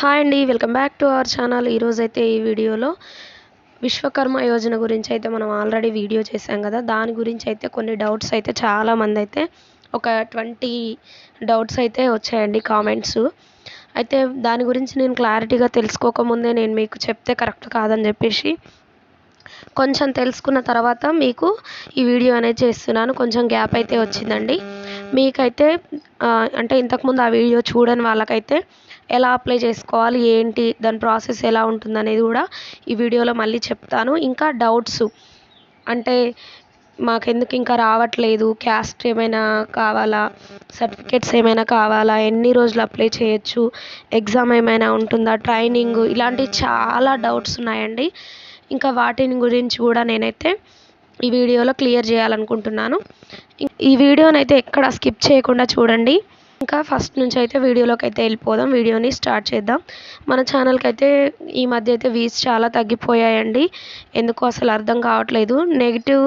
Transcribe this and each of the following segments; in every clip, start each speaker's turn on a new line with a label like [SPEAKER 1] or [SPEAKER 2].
[SPEAKER 1] Hi అండి welcome back to our channel ఈరోజైతే ఈ వీడియోలో విశ్వకర్మ యోజన గురించి అయితే మనం ఆల్రెడీ వీడియో చేసాం కదా. దాని గురించి అయితే కొన్ని డౌట్స్ అయితే చాలామంది అయితే ఒక ట్వంటీ డౌట్స్ అయితే వచ్చాయండి కామెంట్స్ అయితే దాని గురించి నేను క్లారిటీగా తెలుసుకోకముందే నేను మీకు చెప్తే కరెక్ట్ కాదని చెప్పేసి కొంచెం తెలుసుకున్న తర్వాత మీకు ఈ వీడియో అనేది చేస్తున్నాను. కొంచెం గ్యాప్ అయితే వచ్చిందండి. మీకైతే అంటే ఇంతకుముందు ఆ వీడియో చూడని వాళ్ళకైతే ఎలా అప్లై చేసుకోవాలి ఏంటి దాని ప్రాసెస్ ఎలా ఉంటుంది అనేది కూడా ఈ వీడియోలో మళ్ళీ చెప్తాను. ఇంకా డౌట్స్ అంటే మాకెందుకు ఇంకా రావట్లేదు క్యాస్ట్ ఏమైనా కావాలా సర్టిఫికేట్స్ ఏమైనా కావాలా ఎన్ని రోజులు అప్లై చేయొచ్చు ఎగ్జామ్ ఏమైనా ఉంటుందా ట్రైనింగ్ ఇలాంటివి చాలా డౌట్స్ ఉన్నాయండి. ఇంకా వాటిని గురించి కూడా నేనైతే ఈ వీడియోలో క్లియర్ చేయాలనుకుంటున్నాను. ఈ వీడియోనైతే ఎక్కడ స్కిప్ చేయకుండా చూడండి. ఇంకా ఫస్ట్ నుంచి అయితే వీడియోలోకి అయితే వెళ్ళిపోదాం. వీడియోని స్టార్ట్ చేద్దాం. మన ఛానల్కి అయితే ఈ మధ్య అయితే వ్యూస్ చాలా తగ్గిపోయాయండి. ఎందుకో అసలు అర్థం కావట్లేదు. నెగిటివ్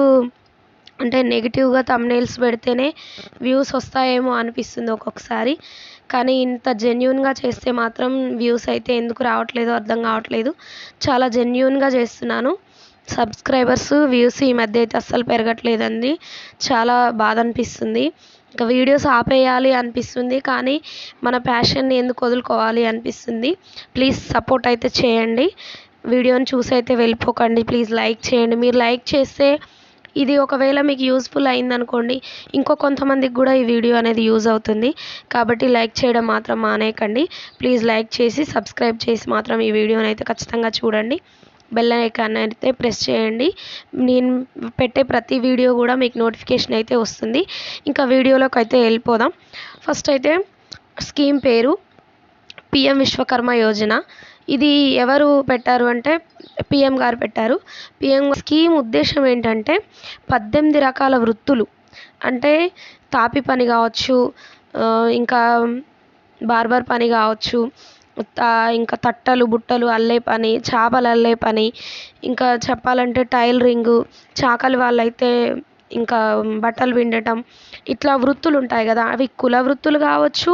[SPEAKER 1] అంటే నెగిటివ్గా తమ్నేల్స్ పెడితేనే వ్యూస్ వస్తాయేమో అనిపిస్తుంది ఒక్కొక్కసారి. కానీ ఇంత జెన్యున్గా చేస్తే మాత్రం వ్యూస్ అయితే ఎందుకు రావట్లేదో అర్థం కావట్లేదు. చాలా జెన్యున్గా చేస్తున్నాను. సబ్స్క్రైబర్స్ వ్యూస్ ఈ మధ్య అయితే అస్సలు పెరగట్లేదండి. చాలా బాధ అనిపిస్తుంది. ఇంకా వీడియోస్ ఆపేయాలి అనిపిస్తుంది కానీ మన ప్యాషన్ని ఎందుకు వదులుకోవాలి అనిపిస్తుంది. ప్లీజ్ సపోర్ట్ అయితే చేయండి. వీడియోని చూసి అయితే వెళ్ళిపోకండి. ప్లీజ్ లైక్ చేయండి. మీరు లైక్ చేస్తే ఇది ఒకవేళ మీకు యూస్ఫుల్ అయిందనుకోండి ఇంకో కొంతమందికి కూడా ఈ వీడియో అనేది యూజ్ అవుతుంది. కాబట్టి లైక్ చేయడం మాత్రం మానేయకండి. ప్లీజ్ లైక్ చేసి సబ్స్క్రైబ్ చేసి మాత్రం ఈ వీడియోని అయితే ఖచ్చితంగా చూడండి. బెల్ ఐకాన్ అయితే ప్రెస్ చేయండి. నేను పెట్టే ప్రతి వీడియో కూడా మీకు నోటిఫికేషన్ అయితే వస్తుంది. ఇంకా వీడియోలోకి అయితే వెళ్ళిపోదాం. ఫస్ట్ అయితే స్కీమ్ పేరు పిఎం విశ్వకర్మ యోజన. ఇది ఎవరు పెట్టారు అంటే పిఎం గారు పెట్టారు. పిఎం స్కీమ్ ఉద్దేశం ఏంటంటే పద్దెనిమిది రకాల వృత్తులు. అంటే తాపి పని కావచ్చు ఇంకా బార్బర్ పని కావచ్చు ఇంకా తట్టలు బుట్టలు అల్లే పని చేపలు అల్లే పని ఇంకా చెప్పాలంటే టైలరింగ్ చాకలి వాళ్ళైతే ఇంకా బట్టలు పిండటం ఇట్లా వృత్తులు ఉంటాయి కదా అవి కుల వృత్తులు కావచ్చు.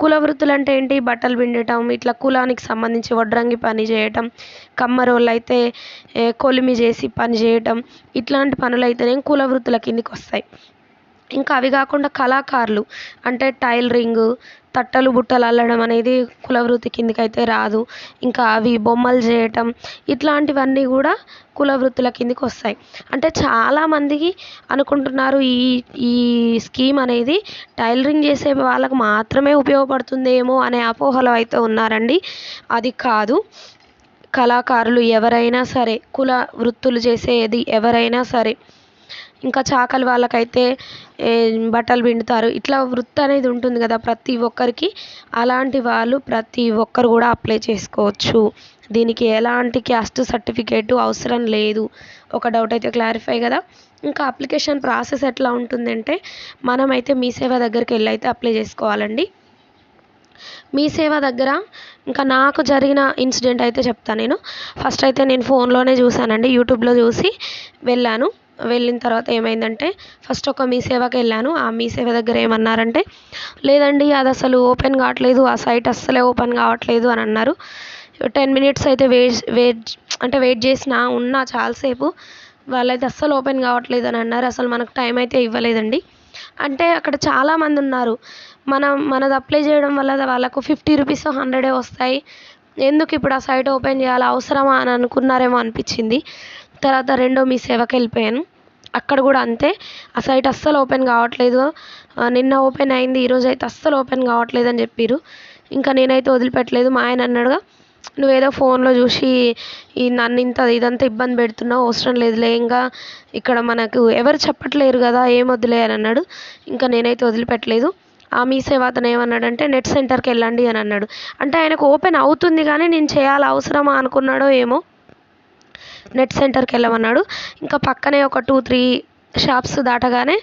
[SPEAKER 1] కుల వృత్తులు అంటే ఏంటి? బట్టలు పిండటం ఇట్లా కులానికి సంబంధించి వడ్రంగి పని చేయటం కమ్మరోళ్ళు అయితే కొలిమి చేసి పని చేయటం ఇట్లాంటి పనులు అయితేనే కుల వృత్తుల కిందికి వస్తాయి ఇంకా అవి కాకుండా కళాకారులు అంటే టైలరింగ్ తట్టలు బుట్టలు అల్లడం అనేది కుల వృత్తి కిందకి అయితే రాదు. ఇంకా అవి బొమ్మలు చేయటం ఇట్లాంటివన్నీ కూడా కుల వృత్తుల కిందకి వస్తాయి అంటే చాలామందికి అనుకుంటున్నారు ఈ ఈ స్కీమ్ అనేది టైలరింగ్ చేసే వాళ్ళకి మాత్రమే ఉపయోగపడుతుందేమో అనే అపోహలో అయితే ఉన్నారండి. అది కాదు. కళాకారులు ఎవరైనా సరే కుల వృత్తులు చేసేది ఎవరైనా సరే ఇంకా చాకలి వాళ్ళకైతే బట్టలు పిండుతారు. ఇట్లా వృత్తి అనేది ఉంటుంది కదా ప్రతి ఒక్కరికి. అలాంటి వాళ్ళు ప్రతి ఒక్కరు కూడా అప్లై చేసుకోవచ్చు. దీనికి ఎలాంటి క్యాస్ట్ సర్టిఫికేట్ అవసరం లేదు. ఒక డౌట్ అయితే క్లారిఫై కదా. ఇంకా అప్లికేషన్ ప్రాసెస్ ఎట్లా ఉంటుందంటే మనమైతే మీ సేవ దగ్గరికి వెళ్ళి అయితే అప్లై చేసుకోవాలండి. మీ సేవ దగ్గర ఇంకా నాకు జరిగిన ఇన్సిడెంట్ అయితే చెప్తాను నేను. ఫస్ట్ అయితే నేను ఫోన్లోనే చూశానండి యూట్యూబ్లో చూసి వెళ్ళాను. వెళ్ళిన తర్వాత ఏమైందంటే ఫస్ట్ ఒక మీ సేవకి వెళ్ళాను. ఆ మీ సేవ దగ్గర ఏమన్నారంటే లేదండి అది అసలు ఓపెన్ కావట్లేదు. ఆ సైట్ అస్సలే ఓపెన్ కావట్లేదు అని అన్నారు. టెన్ మినిట్స్ అయితే వెయిట్ వెయిట్ అంటే వెయిట్ చేసిన ఉన్నా చాలాసేపు వాళ్ళైతే అస్సలు ఓపెన్ కావట్లేదు అని అన్నారు. అసలు మనకు టైం అయితే ఇవ్వలేదండి. అంటే అక్కడ చాలామంది ఉన్నారు. మనం మనది అప్లై చేయడం వల్ల వాళ్ళకు ఫిఫ్టీ రూపీస్ హండ్రెడే వస్తాయి. ఎందుకు ఇప్పుడు ఆ సైట్ ఓపెన్ చేయాలి? అవసరమా అని అనుకున్నారేమో అనిపించింది. తర్వాత రెండో మీ సేవకి వెళ్ళిపోయాను అక్కడ కూడా అంతే. ఆ సైట్ అస్సలు ఓపెన్ కావట్లేదు. నిన్న ఓపెన్ అయింది ఈరోజు అయితే అస్సలు ఓపెన్ కావట్లేదు అని చెప్పారు ఇంకా నేనైతే వదిలిపెట్టలేదు. మా ఆయన అన్నాడుగా నువ్వేదో ఫోన్లో చూసి ఈ నన్ను ఇంత ఇదంతా ఇబ్బంది పెడుతున్నావు అవసరం లేదులే ఇంకా ఇక్కడ మనకు ఎవరు చెప్పట్లేరు కదా ఏం వద్దులే అని అన్నాడు. ఇంకా నేనైతే వదిలిపెట్టలేదు. ఆ మీ సేవ అతను ఏమన్నాడంటే నెట్ సెంటర్కి వెళ్ళండి అని అన్నాడు. అంటే ఆయనకు ఓపెన్ అవుతుంది కానీ నేను చేయాలి అవసరమా అనుకున్నాడో ఏమో. నెట్ సెంటర్కి వెళ్ళమన్నాడు. ఇంకా పక్కనే ఒక టూ త్రీ షాప్స్ దాటగానే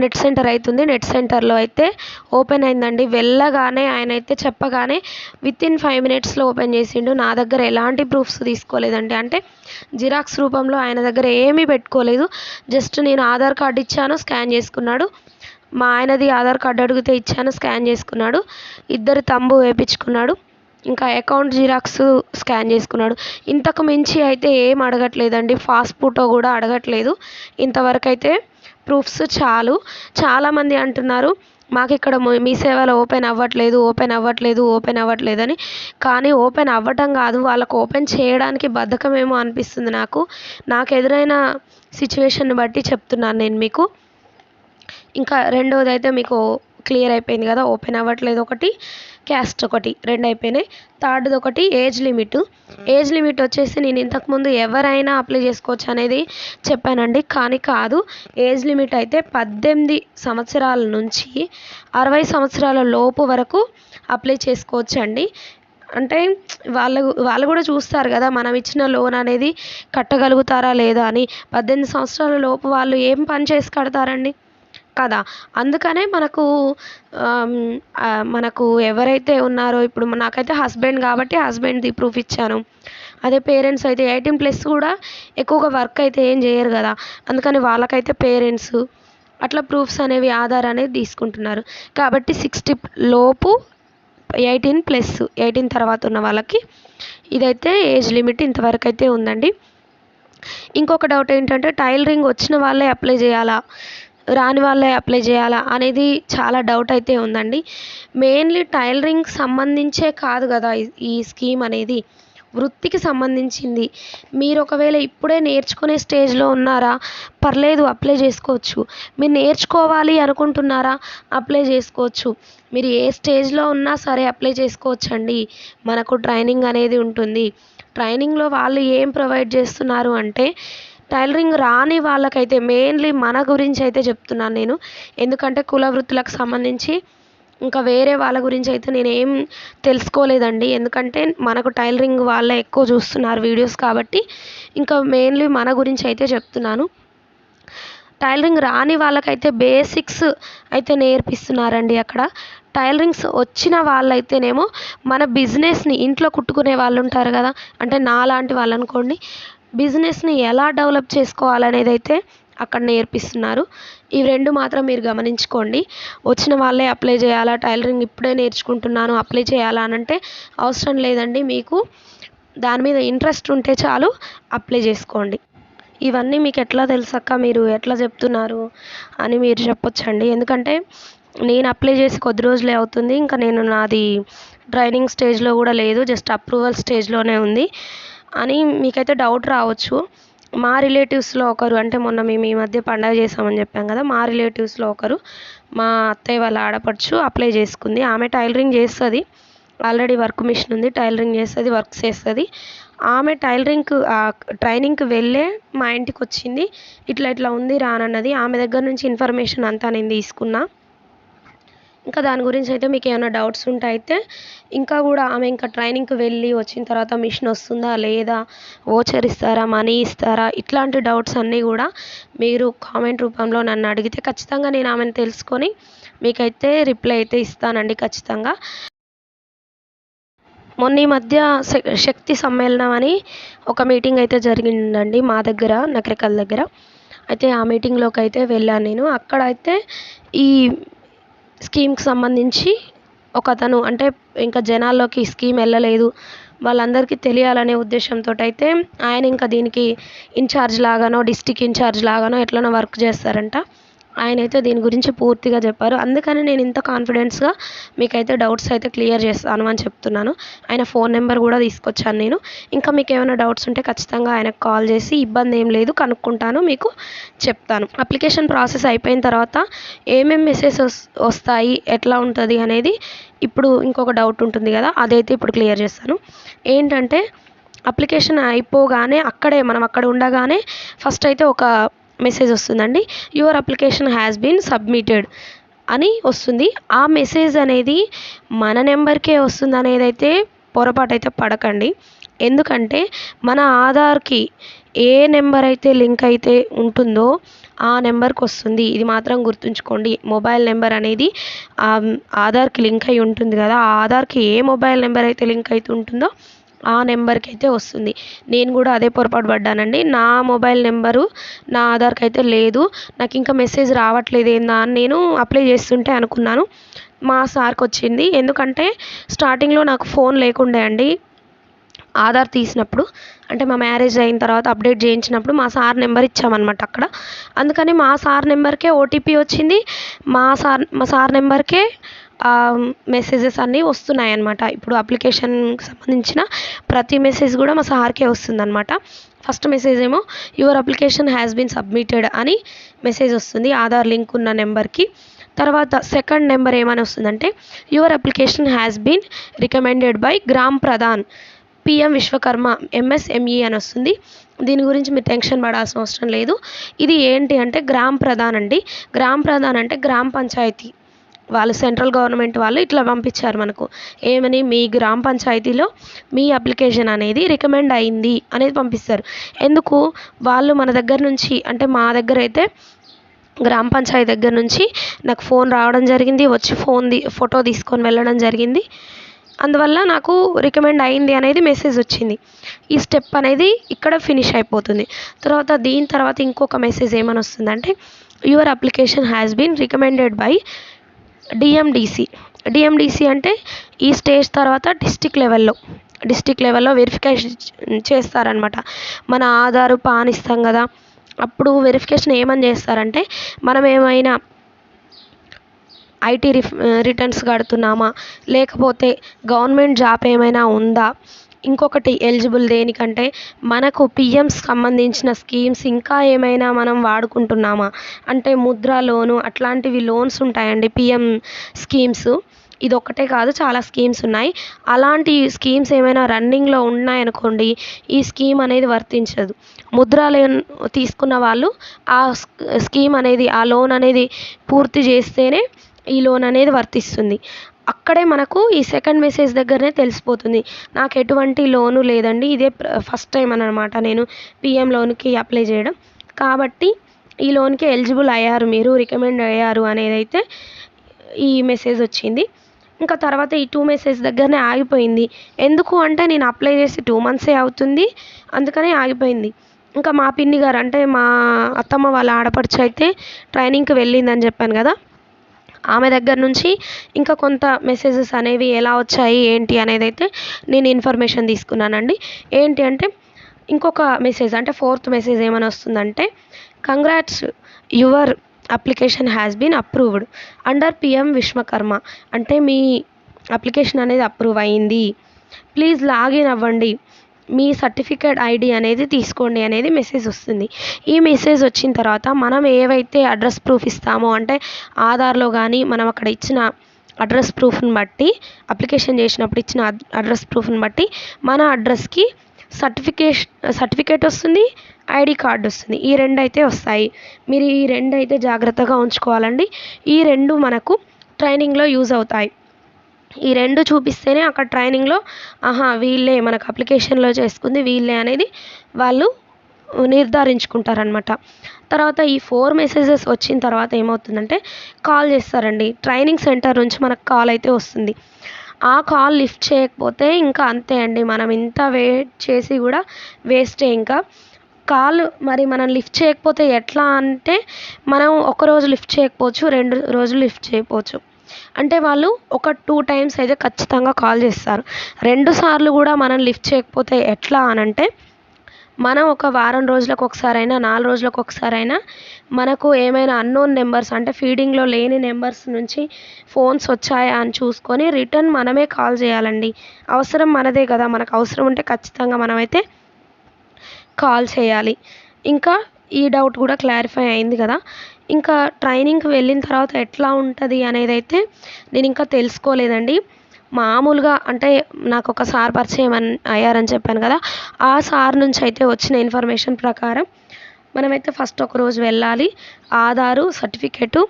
[SPEAKER 1] నెట్ సెంటర్ అవుతుంది నెట్ సెంటర్లో అయితే ఓపెన్ అయిందండి. వెళ్ళగానే ఆయన అయితే చెప్పగానే విత్ ఇన్ ఫైవ్ మినిట్స్లో ఓపెన్ చేసిండు. నా దగ్గర ఎలాంటి ప్రూఫ్స్ తీసుకోలేదండి. అంటే జిరాక్స్ రూపంలో ఆయన దగ్గర ఏమీ పెట్టుకోలేదు. జస్ట్ నేను ఆధార్ కార్డు ఇచ్చాను స్కాన్ చేసుకున్నాడు. మా ఆయనది ఆధార్ కార్డు అడిగితే ఇచ్చాను స్కాన్ చేసుకున్నాడు. ఇద్దరు తంబు వేయించుకున్నాడు. ఇంకా అకౌంట్ జిరాక్స్ స్కాన్ చేసుకున్నాడు. ఇంతకు మించి అయితే ఏం అడగట్లేదండి. ఫాస్ట్ ఫోటో కూడా అడగట్లేదు. ఇంతవరకు అయితే ప్రూఫ్స్ చాలు. చాలామంది అంటున్నారు మాకు ఇక్కడ మీ సేవలో ఓపెన్ అవ్వట్లేదు ఓపెన్ అవ్వట్లేదు ఓపెన్ అవ్వట్లేదు అని. కానీ ఓపెన్ అవ్వటం కాదు వాళ్ళకు ఓపెన్ చేయడానికి బద్ధకమేమో అనిపిస్తుంది నాకు. నాకు ఎదురైన సిచ్యువేషన్ని బట్టి చెప్తున్నాను నేను మీకు. ఇంకా రెండోది అయితే మీకు క్లియర్ అయిపోయింది కదా ఓపెన్ అవ్వట్లేదు ఒకటి. క్యాస్ట్ ఒకటి రెండు అయిపోయినాయి. థర్డ్ది ఒకటి ఏజ్ లిమిట్. ఏజ్ లిమిట్ వచ్చేసి నేను ఇంతకుముందు ఎవరైనా అప్లై చేసుకోవచ్చు అనేది చెప్పానండి. కానీ కాదు ఏజ్ లిమిట్ అయితే పద్దెనిమిది సంవత్సరాల నుంచి అరవై సంవత్సరాల లోపు వరకు అప్లై చేసుకోవచ్చు అండి. అంటే వాళ్ళు వాళ్ళు కూడా చూస్తారు కదా మనం ఇచ్చిన లోన్ అనేది కట్టగలుగుతారా లేదా అని. పద్దెనిమిది సంవత్సరాల లోపు వాళ్ళు ఏం పని చేసి కడతారండి? కదా? అందుకనే మనకు మనకు ఎవరైతే ఉన్నారో ఇప్పుడు నాకైతే హస్బెండ్ కాబట్టి హస్బెండ్ది ప్రూఫ్ ఇచ్చాను. అదే పేరెంట్స్ అయితే ఎయిటీన్ ప్లస్ కూడా ఎక్కువగా వర్క్ అయితే ఏం చేయరు కదా? అందుకని వాళ్ళకైతే పేరెంట్స్ అట్లా ప్రూఫ్స్ అనేవి ఆధార్ అనేది తీసుకుంటున్నారు. కాబట్టి సిక్స్టీ లోపు ఎయిటీన్ ప్లస్ ఎయిటీన్ తర్వాత ఉన్న వాళ్ళకి ఇదైతే ఏజ్ లిమిట్ ఇంతవరకు అయితే ఉందండి. ఇంకొక డౌట్ ఏంటంటే టైలరింగ్ వచ్చిన వాళ్ళే అప్లై చేయాలా? రాని వాళ్ళే అప్లై చేయాలా అనేది చాలా డౌట్ అయితే ఉందండి. మెయిన్లీ టైలరింగ్ సంబంధించే కాదు కదా ఈ స్కీమ్ అనేది. వృత్తికి సంబంధించింది. మీరు ఒకవేళ ఇప్పుడే నేర్చుకునే స్టేజ్లో ఉన్నారా పర్లేదు అప్లై చేసుకోవచ్చు. మీరు నేర్చుకోవాలి అనుకుంటున్నారా అప్లై చేసుకోవచ్చు. మీరు ఏ స్టేజ్లో ఉన్నా సరే అప్లై చేసుకోవచ్చు అండి మనకు ట్రైనింగ్ అనేది ఉంటుంది. ట్రైనింగ్లో వాళ్ళు ఏం ప్రొవైడ్ చేస్తున్నారు అంటే టైలరింగ్ రాని వాళ్ళకైతే మెయిన్లీ మన గురించి అయితే చెప్తున్నాను నేను. ఎందుకంటే కుల వృత్తులకు సంబంధించి ఇంకా వేరే వాళ్ళ గురించి అయితే నేను ఏం తెలుసుకోలేదండి. ఎందుకంటే మనకు టైలరింగ్ వాళ్ళే ఎక్కువ చూస్తున్నారు వీడియోస్ కాబట్టి ఇంకా మెయిన్లీ మన గురించి అయితే చెప్తున్నాను. టైలరింగ్ రాని వాళ్ళకైతే బేసిక్స్ అయితే నేర్పిస్తున్నారండి అక్కడ. టైలరింగ్స్ వచ్చిన వాళ్ళైతేనేమో మన బిజినెస్ని ఇంట్లో కుట్టుకునే వాళ్ళు ఉంటారు కదా అంటే నాలాంటి వాళ్ళు అనుకోండి బిజినెస్ని ఎలా డెవలప్ చేసుకోవాలనేది అయితే అక్కడ నేర్పిస్తున్నారు. ఇవి రెండు మాత్రం మీరు గమనించుకోండి. వచ్చిన వాళ్ళే అప్లై చేయాలా? టైలరింగ్ ఇప్పుడే నేర్చుకుంటున్నాను. అప్లై చేయాలా అని అంటే అవసరం లేదండి. మీకు దాని మీద ఇంట్రెస్ట్ ఉంటే చాలు అప్లై చేసుకోండి. ఇవన్నీ మీకు ఎట్లా తెలుసక్క మీరు ఎట్లా చెప్తున్నారు అని మీరు చెప్పొచ్చండి. ఎందుకంటే నేను అప్లై చేసి కొద్ది రోజులే అవుతుంది. ఇంకా నేను నాది ట్రైనింగ్ స్టేజ్లో కూడా లేదు. జస్ట్ అప్రూవల్ స్టేజ్లోనే ఉంది. అని మీకైతే డౌట్ రావచ్చు. మా రిలేటివ్స్లో ఒకరు అంటే మొన్న మేము ఈ మధ్య పండగ చేసామని చెప్పాం కదా మా రిలేటివ్స్లో ఒకరు మా అత్తయ్య వాళ్ళ ఆడపడుచు అప్లై చేసుకుంది. ఆమె టైలరింగ్ చేస్తుంది. ఆల్రెడీ వర్క్ మిషన్ ఉంది టైలరింగ్ చేస్తుంది వర్క్ చేస్తుంది. ఆమె టైలరింగ్కి ట్రైనింగ్కి వెళ్ళే మా ఇంటికి వచ్చింది ఇట్లా ఇట్లా ఉంది రానన్నది. ఆమె దగ్గర నుంచి ఇన్ఫర్మేషన్ అంతా నేను తీసుకున్నా. ఇంకా దాని గురించి అయితే మీకు ఏమైనా డౌట్స్ ఉంటే అయితే ఇంకా కూడా ఆమె ఇంకా ట్రైనింగ్కి వెళ్ళి వచ్చిన తర్వాత మిషన్ వస్తుందా లేదా ఓచర్ ఇస్తారా మనీ ఇస్తారా ఇట్లాంటి డౌట్స్ అన్నీ కూడా మీరు కామెంట్ రూపంలో నన్ను అడిగితే ఖచ్చితంగా నేను ఆమెను తెలుసుకొని మీకైతే రిప్లై అయితే ఇస్తానండి ఖచ్చితంగా. మొన్న ఈ మధ్య శక్తి సమ్మేళనం అని ఒక మీటింగ్ అయితే జరిగిందండి మా దగ్గర నకరికల్ దగ్గర. అయితే ఆ మీటింగ్లోకి అయితే వెళ్ళాను నేను. అక్కడ అయితే ఈ స్కీమ్కి సంబంధించి ఒకతను అంటే ఇంకా జనాల్లోకి స్కీమ్ వెళ్ళలేదు. వాళ్ళందరికీ తెలియాలనే ఉద్దేశంతో అయితే ఆయన ఇంకా దీనికి ఇన్ఛార్జ్ లాగానో డిస్టిక్ ఇన్ఛార్జ్ లాగానో ఎట్లనో వర్క్ చేస్తారంట. ఆయన అయితే దీని గురించి పూర్తిగా చెప్పారు. అందుకని నేను ఇంత కాన్ఫిడెన్స్గా మీకైతే డౌట్స్ అయితే క్లియర్ చేస్తాను అని చెప్తున్నాను. ఆయన ఫోన్ నెంబర్ కూడా తీసుకొచ్చాను నేను. ఇంకా మీకు ఏమైనా డౌట్స్ ఉంటే ఖచ్చితంగా ఆయనకు కాల్ చేసి ఇబ్బంది ఏం లేదు కనుక్కుంటాను మీకు చెప్తాను. అప్లికేషన్ ప్రాసెస్ అయిపోయిన తర్వాత ఏమేమి మెసేజ్ వస్తాయి ఎట్లా ఉంటుంది అనేది ఇప్పుడు ఇంకొక డౌట్ ఉంటుంది కదా అదైతే ఇప్పుడు క్లియర్ చేస్తాను. ఏంటంటే అప్లికేషన్ అయిపోగానే అక్కడే మనం అక్కడ ఉండగానే ఫస్ట్ అయితే ఒక మెసేజ్ వస్తుందండి your application has been submitted అని వస్తుంది. ఆ మెసేజ్ అనేది మన నెంబర్కే వస్తుంది అనేది అయితే పొరపాటు అయితే పడకండి. ఎందుకంటే మన ఆధార్కి ఏ నెంబర్ అయితే లింక్ అయితే ఉంటుందో ఆ నెంబర్కి వస్తుంది. ఇది మాత్రం గుర్తుంచుకోండి. మొబైల్ నెంబర్ అనేది ఆధార్కి లింక్ అయి ఉంటుంది కదా ఆ ఆధార్కి ఏ మొబైల్ నెంబర్ అయితే లింక్ అయితే ఉంటుందో ఆ నెంబర్కి అయితే వస్తుంది. నేను కూడా అదే పొరపాటు పడ్డానండి. నా మొబైల్ నెంబరు నా ఆధార్కి అయితే లేదు. నాకు ఇంకా మెసేజ్ రావట్లేదు ఏందా అని నేను అప్లై చేస్తుంటే అనుకున్నాను. మా సార్కి వచ్చింది ఎందుకంటే స్టార్టింగ్లో నాకు ఫోన్ లేకుండే అండి. ఆధార్ తీసినప్పుడు అంటే మా మ్యారేజ్ అయిన తర్వాత అప్డేట్ చేయించినప్పుడు మా సార్ నెంబర్ ఇచ్చామన్నమాట అక్కడ. అందుకని మా సార్ నెంబర్కే ఓటీపీ వచ్చింది. మా సార్ మా సార్ నెంబర్కే మెసేజెస్ అన్నీ వస్తున్నాయి అనమాట ఇప్పుడు అప్లికేషన్కి సంబంధించిన ప్రతి మెసేజ్ కూడా మా సార్కే వస్తుందన్నమాట. ఫస్ట్ మెసేజ్ ఏమో your application has been submitted అని మెసేజ్ వస్తుంది ఆధార్ లింక్ ఉన్న నెంబర్కి. తర్వాత సెకండ్ నెంబర్ ఏమని వస్తుందంటే your application has been recommended by gram pradhan PM Vishwakarma MSME అని వస్తుంది. దీని గురించి మీరు టెన్షన్ పడాల్సిన అవసరం లేదు. ఇది ఏంటి అంటే గ్రామ్ ప్రధాన్ అండి. గ్రామ్ ప్రధాన్ అంటే గ్రామ పంచాయతీ వాళ్ళు సెంట్రల్ గవర్నమెంట్ వాళ్ళు ఇట్లా పంపించారు మనకు. ఏమని మీ గ్రామ పంచాయతీలో మీ అప్లికేషన్ అనేది రికమెండ్ అయింది అనేది పంపిస్తారు. ఎందుకు? వాళ్ళు మన దగ్గర నుంచి అంటే మా దగ్గర అయితే గ్రామ పంచాయతీ దగ్గర నుంచి నాకు ఫోన్ రావడం జరిగింది వచ్చి ఫోన్ ది ఫోటో తీసుకొని వెళ్ళడం జరిగింది. అందువల్ల నాకు రికమెండ్ అయింది అనేది మెసేజ్ వచ్చింది. ఈ స్టెప్ అనేది ఇక్కడ ఫినిష్ అయిపోతుంది. తర్వాత దీని తర్వాత ఇంకొక మెసేజ్ ఏమని వస్తుందంటే your application has been recommended by DMDC DMDC అంటే ఈ స్టేజ్ తర్వాత డిస్టిక్ లెవెల్లో డిస్టిక్ లెవెల్లో వెరిఫికేషన్ చేస్తారనమాట మన ఆధారు పాన్ ఇస్తాం కదా. అప్పుడు వెరిఫికేషన్ ఏమని చేస్తారంటే మనం ఏమైనా ఐటీ రిఫ్ రిటర్న్స్ కడుతున్నామా లేకపోతే గవర్నమెంట్ జాబ్ ఏమైనా ఉందా ఇంకొకటి ఎలిజిబుల్ దేనికంటే మనకు పిఎంస్ సంబంధించిన స్కీమ్స్ ఇంకా ఏమైనా మనం వాడుకుంటున్నామా? అంటే ముద్ర లోను అట్లాంటివి లోన్స్ ఉంటాయండి పిఎం స్కీమ్స్. ఇది ఒక్కటే కాదు చాలా స్కీమ్స్ ఉన్నాయి. అలాంటి స్కీమ్స్ ఏమైనా రన్నింగ్లో ఉన్నాయనుకోండి ఈ స్కీమ్ అనేది వర్తించదు. ముద్ర లోన్ తీసుకున్న వాళ్ళు ఆ స్కీమ్ అనేది ఆ లోన్ అనేది పూర్తి చేస్తేనే ఈ లోన్ అనేది వర్తిస్తుంది. అక్కడే మనకు ఈ సెకండ్ మెసేజ్ దగ్గరనే తెలిసిపోతుంది. నాకు ఎటువంటి లోను లేదండి. ఇదే ఫస్ట్ టైం అనమాట నేను పిఎం లోన్కి అప్లై చేయడం. కాబట్టి ఈ లోన్కి ఎలిజిబుల్ అయ్యారు మీరు రికమెండ్ అయ్యారు అనేది అయితే ఈ మెసేజ్ వచ్చింది. ఇంకా తర్వాత ఈ టూ మెసేజ్ దగ్గరనే ఆగిపోయింది. ఎందుకు అంటే నేను అప్లై చేసి టూ మంత్సే అవుతుంది. అందుకనే ఆగిపోయింది. ఇంకా మా పిన్ని గారు అంటే మా అత్తమ్మ వాళ్ళ ఆడపడుచు అయితే ట్రైనింగ్కి వెళ్ళిందని చెప్పాను కదా. ఆమె దగ్గర నుంచి ఇంకా కొంత మెసేజెస్ అనేవి ఎలా వచ్చాయి ఏంటి అనేది అయితే నేను ఇన్ఫర్మేషన్ తీసుకున్నానండి. ఏంటి అంటే ఇంకొక మెసేజ్ అంటే ఫోర్త్ మెసేజ్ ఏమని వస్తుందంటే congrats your application has been approved under PM Vishwakarma అంటే మీ అప్లికేషన్ అనేది అప్రూవ్ అయింది. ప్లీజ్ లాగిన్ అవ్వండి. మీ సర్టిఫికేట్ ఐడి అనేది తీసుకోండి అనేది మెసేజ్ వస్తుంది. ఈ మెసేజ్ వచ్చిన తర్వాత మనం ఏవైతే అడ్రస్ ప్రూఫ్ ఇస్తామో అంటే ఆధార్లో కానీ మనం అక్కడ ఇచ్చిన అడ్రస్ ప్రూఫ్ని బట్టి అప్లికేషన్ చేసినప్పుడు ఇచ్చిన అడ్రస్ ప్రూఫ్ని బట్టి మన అడ్రస్కి సర్టిఫికేట్ సర్టిఫికేట్ వస్తుంది ఐడి కార్డ్ వస్తుంది. ఈ రెండు అయితే వస్తాయి. మీరు ఈ రెండు అయితే జాగ్రత్తగా ఉంచుకోవాలండి. ఈ రెండు మనకు ట్రైనింగ్లో యూజ్ అవుతాయి. ఈ రెండు చూపిస్తేనే అక్కడ ట్రైనింగ్లో ఆహా వీళ్ళే మనకు అప్లికేషన్లో చేసుకుంది వీళ్ళే అనేది వాళ్ళు నిర్ధారించుకుంటారనమాట తర్వాత ఈ ఫోర్ మెసేజెస్ వచ్చిన తర్వాత ఏమవుతుందంటే కాల్ చేస్తారండి. ట్రైనింగ్ సెంటర్ నుంచి మనకు కాల్ అయితే వస్తుంది. ఆ కాల్ లిఫ్ట్ చేయకపోతే ఇంకా అంతే అండి. మనం ఇంత వెయిట్ చేసి కూడా వేస్టే ఇంకా. కాల్ మరి మనం లిఫ్ట్ చేయకపోతే ఎట్లా అంటే మనం ఒక రోజు లిఫ్ట్ చేయకపోవచ్చు రెండు రోజులు లిఫ్ట్ చేయకపోవచ్చు. అంటే వాళ్ళు ఒక టూ టైమ్స్ అయితే ఖచ్చితంగా కాల్ చేస్తారు. రెండు సార్లు కూడా మనం లిఫ్ట్ చేయకపోతే ఎట్లా అని అంటే మనం ఒక వారం రోజులకు ఒకసారైనా నాలుగు రోజులకు ఒకసారైనా మనకు ఏమైనా అన్నోన్ నెంబర్స్ అంటే ఫీడింగ్లో లేని నెంబర్స్ నుంచి ఫోన్స్ వచ్చాయా అని చూసుకొని రిటర్న్ మనమే కాల్ చేయాలండి. అవసరం మనదే కదా మనకు అవసరం ఉంటే ఖచ్చితంగా మనమైతే కాల్ చేయాలి. ఇంకా ఈ డౌట్ కూడా క్లారిఫై అయింది కదా. ఇంకా ట్రైనింగ్కి వెళ్ళిన తర్వాత ఎట్లా ఉంటుంది అనేది అయితే నేను ఇంకా తెలుసుకోలేదండి. మామూలుగా అంటే నాకు ఒక సార్ పరిచయం అన్ అయ్యారని చెప్పాను కదా ఆ సార్ నుంచి అయితే వచ్చిన ఇన్ఫర్మేషన్ ప్రకారం మనమైతే ఫస్ట్ ఒక రోజు వెళ్ళాలి. ఆధారు సర్టిఫికేటు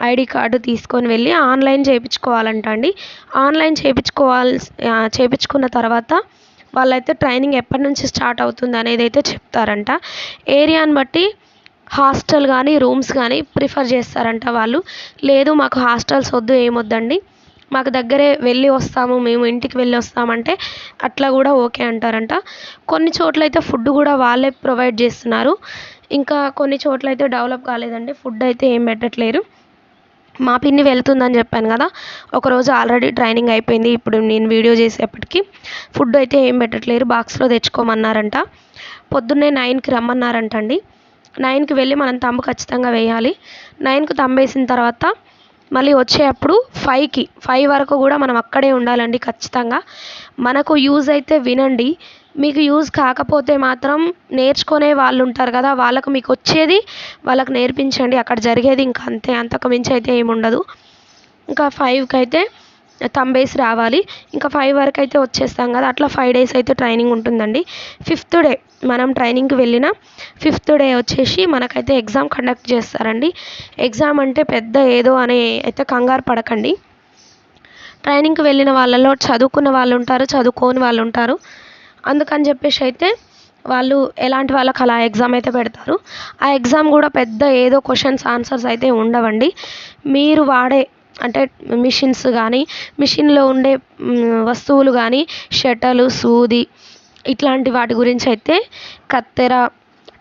[SPEAKER 1] ఐడి కార్డు తీసుకొని వెళ్ళి ఆన్లైన్ చేయించుకోవాలంట అండి. ఆన్లైన్ చేయించుకోవాల్సి చేయించుకున్న తర్వాత వాళ్ళైతే ట్రైనింగ్ ఎప్పటి నుంచి స్టార్ట్ అవుతుంది అనేది అయితే చెప్తారంట. ఏరియాని బట్టి హాస్టల్ కానీ రూమ్స్ కానీ ప్రిఫర్ చేస్తారంట వాళ్ళు. లేదు మాకు హాస్టల్స్ వద్దు ఏమొద్దండి. మాకు దగ్గరే వెళ్ళి వస్తాము మేము ఇంటికి వెళ్ళి వస్తామంటే అట్లా కూడా ఓకే అంటారంట. కొన్ని చోట్ల అయితే ఫుడ్ కూడా వాళ్ళే ప్రొవైడ్ చేస్తున్నారు. ఇంకా కొన్ని చోట్ల అయితే డెవలప్ కాలేదండి ఫుడ్ అయితే ఏం పెట్టట్లేరు. మా పిన్ని వెళ్తుందని చెప్పాను కదా ఒకరోజు ఆల్రెడీ ట్రైనింగ్ అయిపోయింది. ఇప్పుడు నేను వీడియో చేసేప్పటికి ఫుడ్ అయితే ఏం పెట్టట్లేరు బాక్స్లో తెచ్చుకోమన్నారంట. పొద్దున్నే నైన్కి రమ్మన్నారంట అండి నైన్కి వెళ్ళి మనం తంబు ఖచ్చితంగా వేయాలి. నైన్కి తంబు వేసిన తర్వాత మళ్ళీ వచ్చేటప్పుడు ఫైవ్కి ఫైవ్ వరకు కూడా మనం అక్కడే ఉండాలండి ఖచ్చితంగా. మనకు యూజ్ అయితే వినండి. మీకు యూజ్ కాకపోతే మాత్రం నేర్చుకునే వాళ్ళు ఉంటారు కదా వాళ్ళకు మీకు వచ్చేది వాళ్ళకు నేర్పించండి. అక్కడ జరిగేది ఇంకా అంతే అంతకు మించి అయితే ఏమి ఉండదు ఇంకా ఫైవ్కి అయితే తంబేసి రావాలి. ఇంకా ఫైవ్ వరకు అయితే వచ్చేస్తాం కదా. అట్లా ఫైవ్ డేస్ అయితే ట్రైనింగ్ ఉంటుందండి. ఫిఫ్త్ డే మనం ట్రైనింగ్కి వెళ్ళిన ఫిఫ్త్ డే వచ్చేసి మనకైతే ఎగ్జామ్ కండక్ట్ చేస్తారండి. ఎగ్జామ్ అంటే పెద్ద ఏదో అనే అయితే కంగారు పడకండి. ట్రైనింగ్కి వెళ్ళిన వాళ్ళలో చదువుకున్న వాళ్ళు ఉంటారు చదువుకోని వాళ్ళు ఉంటారు. అందుకని చెప్పేసి అయితే వాళ్ళు ఎలాంటి వాళ్ళకి అలా ఎగ్జామ్ అయితే పెడతారు. ఆ ఎగ్జామ్ కూడా పెద్ద ఏదో క్వశ్చన్స్ ఆన్సర్స్ అయితే ఉండవండి. మీరు వాడే అంటే మిషన్స్ కానీ మిషన్లో ఉండే వస్తువులు కానీ షటలు సూది ఇట్లాంటి వాటి గురించి అయితే కత్తెర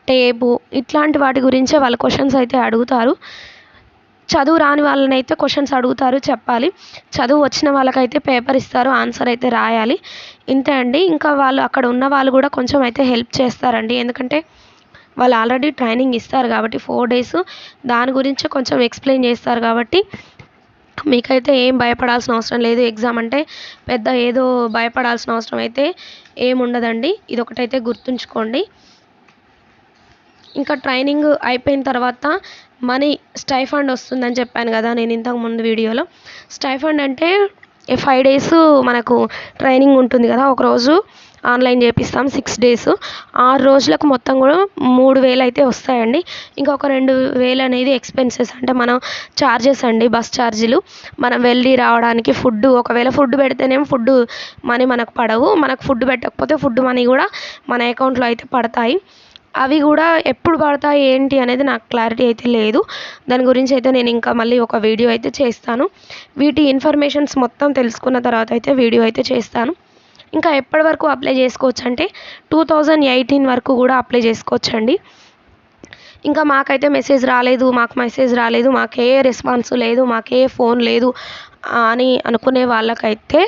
[SPEAKER 1] టేపు ఇట్లాంటి వాటి గురించే వాళ్ళు క్వశ్చన్స్ అయితే అడుగుతారు. చదువు రాని వాళ్ళని అయితే క్వశ్చన్స్ అడుగుతారు చెప్పాలి. చదువు వచ్చిన వాళ్ళకైతే పేపర్ ఇస్తారు ఆన్సర్ అయితే రాయాలి. ఇంతే అండి. ఇంకా వాళ్ళు అక్కడ ఉన్న వాళ్ళు కూడా కొంచెం అయితే హెల్ప్ చేస్తారండి. ఎందుకంటే వాళ్ళు ఆల్రెడీ ట్రైనింగ్ ఇస్తారు కాబట్టి ఫోర్ డేస్ దాని గురించి కొంచెం ఎక్స్ప్లెయిన్ చేస్తారు కాబట్టి మీకైతే ఏం భయపడాల్సిన అవసరం లేదు. ఎగ్జామ్ అంటే పెద్ద ఏదో భయపడాల్సిన అవసరం అయితే ఏముండదండి. ఇది ఒకటైతే గుర్తుంచుకోండి. ఇంకా ట్రైనింగ్ అయిపోయిన తర్వాత మనీ స్టైఫండ్ వస్తుందని చెప్పాను కదా నేను ఇంతకు ముందు వీడియోలో. స్టైఫండ్ అంటే ఫైవ్ డేస్ మనకు ట్రైనింగ్ ఉంటుంది కదా ఒకరోజు ఆన్లైన్ చేపిస్తాం సిక్స్ డేస్. ఆరు రోజులకు మొత్తం కూడా మూడు వేలు అయితే వస్తాయండి. ఇంకొక రెండు వేలు అనేది ఎక్స్పెన్సెస్ అంటే మనం ఛార్జెస్ అండి బస్ ఛార్జీలు మనం వెళ్ళి రావడానికి ఫుడ్ ఒకవేళ ఫుడ్ పెడితేనేమో ఫుడ్ మనీ మనకు పడవు. మనకు ఫుడ్ పెట్టకపోతే ఫుడ్ మనీ కూడా మన అకౌంట్లో అయితే పడతాయి. అవి కూడా ఎప్పుడు పడతాయి ఏంటి అనేది నాకు క్లారిటీ అయితే లేదు. దాని గురించి అయితే నేను ఇంకా మళ్ళీ ఒక వీడియో అయితే చేస్తాను. వీటి ఇన్ఫర్మేషన్స్ మొత్తం తెలుసుకున్న తర్వాత అయితే వీడియో అయితే చేస్తాను. ఇంకా ఎప్పటి వరకు అప్లై చేసుకోవచ్చు అంటే టూ థౌజండ్ ఎయిటీన్ వరకు కూడా అప్లై చేసుకోవచ్చు అండి ఇంకా మాకైతే మెసేజ్ రాలేదు మాకు మెసేజ్ రాలేదు మాకే రెస్పాన్స్ లేదు మాకే ఫోన్ లేదు అని అనుకునే వాళ్ళకైతే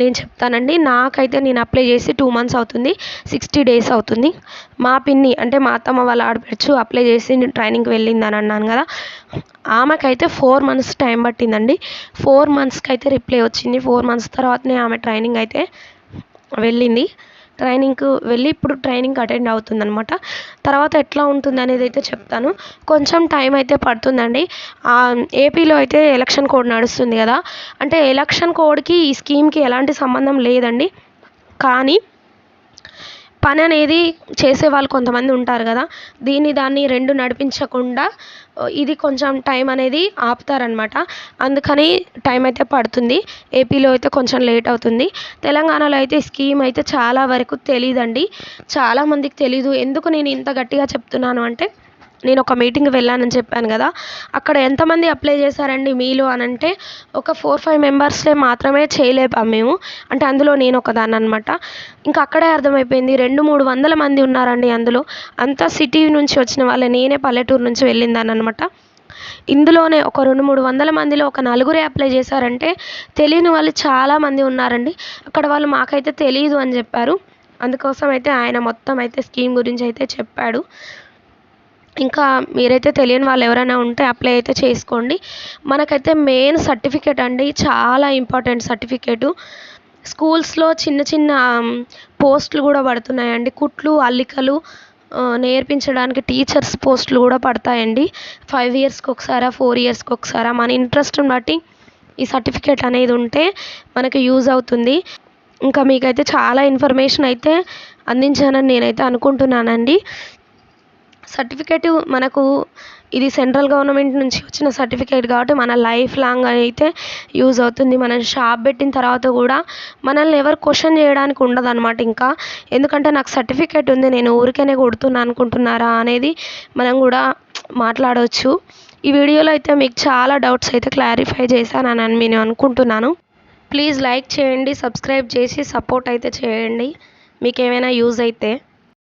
[SPEAKER 1] నేను చెప్తానండి. నాకైతే నేను అప్లై చేసి టూ మంత్స్ అవుతుంది సిక్స్టీ డేస్ అవుతుంది. మా పిన్ని అంటే మా అత్తమ్మ వాళ్ళ ఆడపడుచు అప్లై చేసి నేను ట్రైనింగ్కి వెళ్ళింది అని అన్నాను కదా ఆమెకైతే ఫోర్ మంత్స్ టైం పట్టిందండి. ఫోర్ మంత్స్కి అయితే రిప్లై వచ్చింది. ఫోర్ మంత్స్ తర్వాతనే ఆమె ట్రైనింగ్ అయితే వెళ్ళింది. ట్రైనింగ్కు వెళ్ళి ఇప్పుడు ట్రైనింగ్ అటెండ్ అవుతుందనమాట తర్వాత ఎట్లా ఉంటుంది అనేది అయితే చెప్తాను. కొంచెం టైం అయితే పడుతుందండి. ఏపీలో అయితే ఎలక్షన్ కోడ్ నడుస్తుంది కదా. అంటే ఎలక్షన్ కోడ్కి ఈ స్కీమ్కి ఎలాంటి సంబంధం లేదండి. కానీ పని అనేది చేసే వాళ్ళు కొంతమంది ఉంటారు కదా దీన్ని దాన్ని రెండు నడిపించకుండా ఇది కొంచెం టైం అనేది ఆపుతారనమాట అందుకని టైం అయితే పడుతుంది ఏపీలో అయితే కొంచెం లేట్ అవుతుంది. తెలంగాణలో అయితే స్కీమ్ అయితే చాలా వరకు తెలియదండి చాలామందికి తెలీదు. ఎందుకు నేను ఇంత గట్టిగా చెప్తున్నాను అంటే నేను ఒక మీటింగ్ వెళ్ళానని చెప్పాను కదా అక్కడ ఎంతమంది అప్లై చేశారండి మీలో అని అంటే ఒక ఫోర్ ఫైవ్ మెంబర్స్లే మాత్రమే చేయలేపాం మేము. అంటే అందులో నేను ఒకదాన్ని అనమాట ఇంకా అక్కడే అర్థమైపోయింది రెండు మూడు వందల మంది ఉన్నారండి అందులో. అంతా సిటీ నుంచి వచ్చిన వాళ్ళే నేనే పల్లెటూరు నుంచి వెళ్ళిందాన్ని అనమాట ఇందులోనే ఒక రెండు మూడు వందల మందిలో ఒక నలుగురే అప్లై చేశారంటే తెలియని వాళ్ళు చాలామంది ఉన్నారండి. అక్కడ వాళ్ళు మాకైతే తెలియదు అని చెప్పారు. అందుకోసం అయితే ఆయన మొత్తం అయితే స్కీమ్ గురించి అయితే చెప్పాడు. ఇంకా మీరైతే తెలియని వాళ్ళు ఎవరైనా ఉంటే అప్లై అయితే చేసుకోండి. మనకైతే మెయిన్ సర్టిఫికేట్ అండి. చాలా ఇంపార్టెంట్ సర్టిఫికేటు స్కూల్స్లో చిన్న చిన్న పోస్టులు కూడా పడుతున్నాయండి. కుట్లు అల్లికలు నేర్పించడానికి టీచర్స్ పోస్టులు కూడా పడతాయండి. ఫైవ్ ఇయర్స్కి ఒకసారా ఫోర్ ఇయర్స్కి ఒకసారా మన ఇంట్రెస్ట్ని బట్టి ఈ సర్టిఫికేట్ అనేది ఉంటే మనకి యూజ్ అవుతుంది. ఇంకా మీకైతే చాలా ఇన్ఫర్మేషన్ అయితే అందించానని నేనైతే అనుకుంటున్నానండి. సర్టిఫికేట్ మనకు ఇది సెంట్రల్ గవర్నమెంట్ నుంచి వచ్చిన సర్టిఫికేట్ కాబట్టి మన లైఫ్ లాంగ్ అయితే యూజ్ అవుతుంది. మనం షాప్ పెట్టిన తర్వాత కూడా మనల్ని ఎవరు క్వశ్చన్ చేయడానికి ఉండదు అనమాట ఇంకా. ఎందుకంటే నాకు సర్టిఫికేట్ ఉంది నేను ఊరికేనే కొడుతున్నా అనుకుంటున్నారా అనేది మనం కూడా మాట్లాడవచ్చు ఈ వీడియోలో అయితే మీకు చాలా డౌట్స్ అయితే క్లారిఫై చేశానని నేను అనుకుంటున్నాను. ప్లీజ్ లైక్ చేయండి సబ్స్క్రైబ్ చేసి సపోర్ట్ అయితే చేయండి. మీకు ఏమైనా యూజ్ అయితే